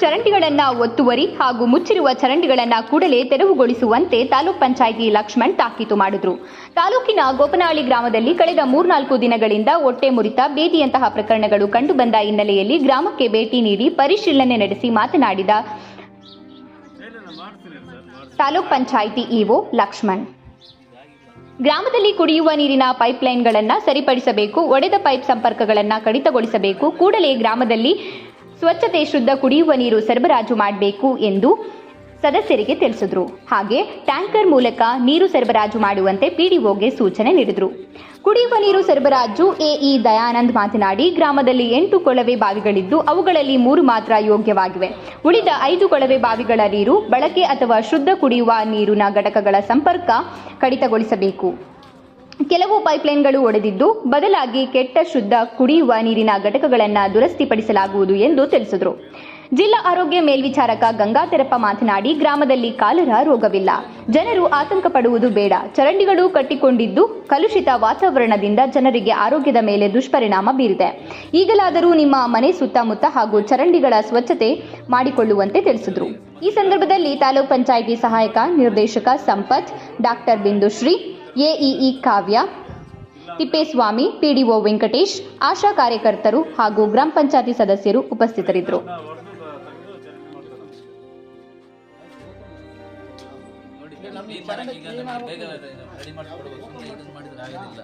ಚರಂಡಿಗಳನ್ನ ಒತ್ತುವರಿ ಹಾಗೂ ಮುಚ್ಚಿರುವ ಚರಂಡಿಗಳನ್ನ ಕೂಡಲೇ ತೆರವುಗೊಳಿಸುವಂತೆ ತಾಲೂಕ್ ಪಂಚಾಯಿತಿ ಲಕ್ಷ್ಮಣ್ ತಾಕೀತು ಮಾಡಿದ್ರು. ತಾಲೂಕಿನ ಗೋಪನಹಳ್ಳಿ ಗ್ರಾಮದಲ್ಲಿ ಕಳೆದ ಮೂರ್ನಾಲ್ಕು ದಿನಗಳಿಂದ ಹೊಟ್ಟೆ ಮುರಿತ ಬೇದಿಯಂತಹ ಪ್ರಕರಣಗಳು ಕಂಡುಬಂದ ಹಿನ್ನೆಲೆಯಲ್ಲಿ ಗ್ರಾಮಕ್ಕೆ ಭೇಟಿ ನೀಡಿ ಪರಿಶೀಲನೆ ನಡೆಸಿ ಮಾತನಾಡಿದ ತಾಲೂಕ್ ಪಂಚಾಯಿತಿ ಇಒ ಲಕ್ಷ್ಮಣ್. ಗ್ರಾಮದಲ್ಲಿ ಕುಡಿಯುವ ನೀರಿನ ಪೈಪ್ಲೈನ್ಗಳನ್ನು ಸರಿಪಡಿಸಬೇಕು, ಒಡೆದ ಪೈಪ್ ಸಂಪರ್ಕಗಳನ್ನು ಕಡಿತಗೊಳಿಸಬೇಕು, ಕೂಡಲೇ ಗ್ರಾಮದಲ್ಲಿ ಸ್ವಚ್ಛತೆ, ಶುದ್ಧ ಕುಡಿಯುವ ನೀರು ಸರಬರಾಜು ಮಾಡಬೇಕು ಎಂದು ಸದಸ್ಯರಿಗೆ ತಿಳಿಸಿದ್ರು. ಹಾಗೆ ಟ್ಯಾಂಕರ್ ಮೂಲಕ ನೀರು ಸರಬರಾಜು ಮಾಡುವಂತೆ ಪಿಡಿಒಗೆ ಸೂಚನೆ ನೀಡಿದರು. ಕುಡಿಯುವ ನೀರು ಸರಬರಾಜು ಎಇ ದಯಾನಂದ್ ಮಾತನಾಡಿ, ಗ್ರಾಮದಲ್ಲಿ ಎಂಟು ಕೊಳವೆ ಬಾವಿಗಳಿದ್ದು ಅವುಗಳಲ್ಲಿ ಮೂರು ಮಾತ್ರ ಯೋಗ್ಯವಾಗಿವೆ. ಉಳಿದ ಐದು ಕೊಳವೆ ಬಾವಿಗಳ ನೀರು ಬಳಕೆ ಅಥವಾ ಶುದ್ಧ ಕುಡಿಯುವ ನೀರಿನ ಘಟಕಗಳ ಸಂಪರ್ಕ ಕಡಿತಗೊಳಿಸಬೇಕು. ಕೆಲವು ಪೈಪ್ಲೈನ್ಗಳು ಒಡೆದಿದ್ದು ಬದಲಾಗಿ ಕೆಟ್ಟ ಶುದ್ಧ ಕುಡಿಯುವ ನೀರಿನ ಘಟಕಗಳನ್ನು ದುರಸ್ತಿಪಡಿಸಲಾಗುವುದು ಎಂದು ತಿಳಿಸಿದರು. ಜಿಲ್ಲಾ ಆರೋಗ್ಯ ಮೇಲ್ವಿಚಾರಕ ಗಂಗಾಧರಪ್ಪ ಮಾತನಾಡಿ, ಗ್ರಾಮದಲ್ಲಿ ಕಾಲರ ರೋಗವಿಲ್ಲ. ಜನರು ಆತಂಕ ಪಡುವುದು ಬೇಡ. ಚರಂಡಿಗಳು ಕಟ್ಟಿಕೊಂಡಿದ್ದು ಕಲುಷಿತ ವಾತಾವರಣದಿಂದ ಜನರಿಗೆ ಆರೋಗ್ಯದ ಮೇಲೆ ದುಷ್ಪರಿಣಾಮ ಬೀರಿದೆ. ಈಗಲಾದರೂ ನಿಮ್ಮ ಮನೆ ಸುತ್ತಮುತ್ತ ಹಾಗೂ ಚರಂಡಿಗಳ ಸ್ವಚ್ಛತೆ ಮಾಡಿಕೊಳ್ಳುವಂತೆ ತಿಳಿಸಿದರು. ಈ ಸಂದರ್ಭದಲ್ಲಿ ತಾಲೂಕ್ ಪಂಚಾಯಿತಿ ಸಹಾಯಕ ನಿರ್ದೇಶಕ Sampath, doctor Bindushree AEE Kavya, Tippeswamy, PDO Venkatesh, ASHA ಕಾರ್ಯಕರ್ತರು ಹಾಗೂ ಗ್ರಾಮ ಪಂಚಾಯತಿ ಸದಸ್ಯರು ಉಪಸ್ಥಿತರಿದ್ದರು. ಹೊಡೆದು ತೆಗೆದು ಚರಂಡಿ ಮಾಡ್ತಾರೆ ನೋಡಿ ಕ್ಲೀನ್ ಮಾಡಕ್ಕೆ ಈಗ ನಮಗೆ ಬೇಗ ರೆಡಿ ಮಾಡಿಕೊಡ್ಬೇಕು ಸುಮ್ಮನೆ ಇದನ್ನು ಮಾಡಿದ್ರೆ ಆಗೋದಿಲ್ಲ